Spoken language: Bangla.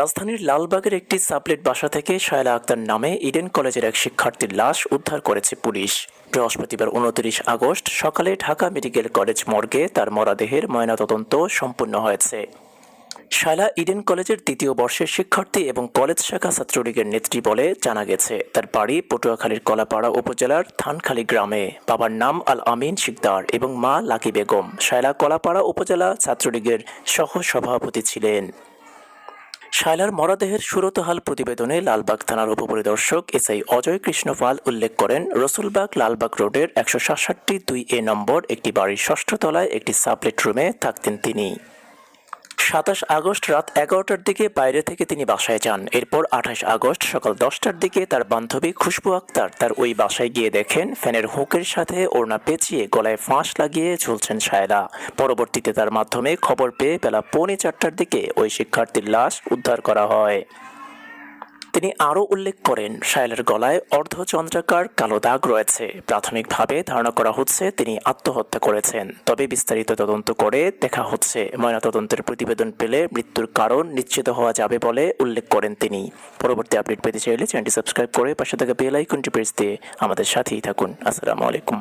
রাজধানীর লালবাগের একটি সাবলেট বাসা থেকে শায়লা আক্তার নামে ইডেন কলেজের এক শিক্ষার্থীর লাশ উদ্ধার করেছে পুলিশ। বৃহস্পতিবার উনত্রিশ আগস্ট সকালে ঢাকা মেডিকেল কলেজ মর্গে তার মরাদেহের ময়নাতদন্ত সম্পূর্ণ হয়েছে। শায়লা ইডেন কলেজের দ্বিতীয় বর্ষের শিক্ষার্থী এবং কলেজ শাখা ছাত্রলীগের নেত্রী বলে জানা গেছে। তার বাড়ি পটুয়াখালীর কলাপাড়া উপজেলার থানখালী গ্রামে। বাবার নাম আল আমিন শিকদার এবং মা লাকি বেগম। শায়লা কলাপাড়া উপজেলা ছাত্রলীগের সহ সভাপতি ছিলেন। শায়লার মরদেহের সুরতহাল প্রতিবেদনে লালবাগ থানার উপপরিদর্শক এসআই অজয় কৃষ্ণ পাল উল্লেখ করেন, রসুলবাগ লালবাগ রোডের একশো সাতষট্টি দুই এ নম্বর একটি বাড়ির ষষ্ঠ তলায় একটি সাবলেট রুমে থাকতেন তিনি। সাতাশ আগস্ট রাত এগারোটার দিকে বাইরে থেকে তিনি বাসায় যান। এরপর আঠাশ আগস্ট সকাল দশটার দিকে তার বান্ধবী খুশবু আক্তার তার ওই বাসায় গিয়ে দেখেন ফ্যানের হুকের সাথে ওড়না পেঁচিয়ে গলায় ফাঁস লাগিয়ে ঝুলছেন সায়রা। পরবর্তীতে তার মাধ্যমে খবর পেয়ে বেলা পৌনে চারটার দিকে ওই শিক্ষার্থীর লাশ উদ্ধার করা হয়। তিনি আরও উল্লেখ করেন, শায়লার গলায় অর্ধচন্দ্রাকার কালো দাগ রয়েছে। প্রাথমিকভাবে ধারণা করা হচ্ছে তিনি আত্মহত্যা করেছেন। তবে বিস্তারিত তদন্ত করে দেখা হচ্ছে, ময়নাতদন্তের প্রতিবেদন পেলে মৃত্যুর কারণ নিশ্চিত হওয়া যাবে বলে উল্লেখ করেন তিনি। পরবর্তী আপডেট পেতে চাইলে চ্যানেলটি সাবস্ক্রাইব করে পাশে থাকা বেল আইকনটি প্রেস দিয়ে আমাদের সাথেই থাকুন। আসসালামু আলাইকুম।